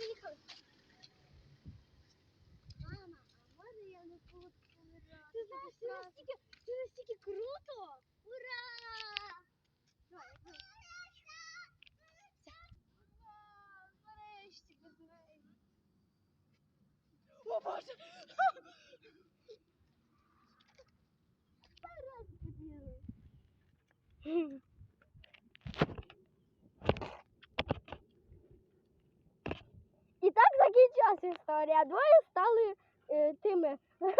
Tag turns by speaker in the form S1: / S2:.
S1: приїхали. Мама, а може я не буду Ти знаєш, це настільки, це настільки круто! Ура! Ура! Нарешті, Історія. Двоє стали е, тими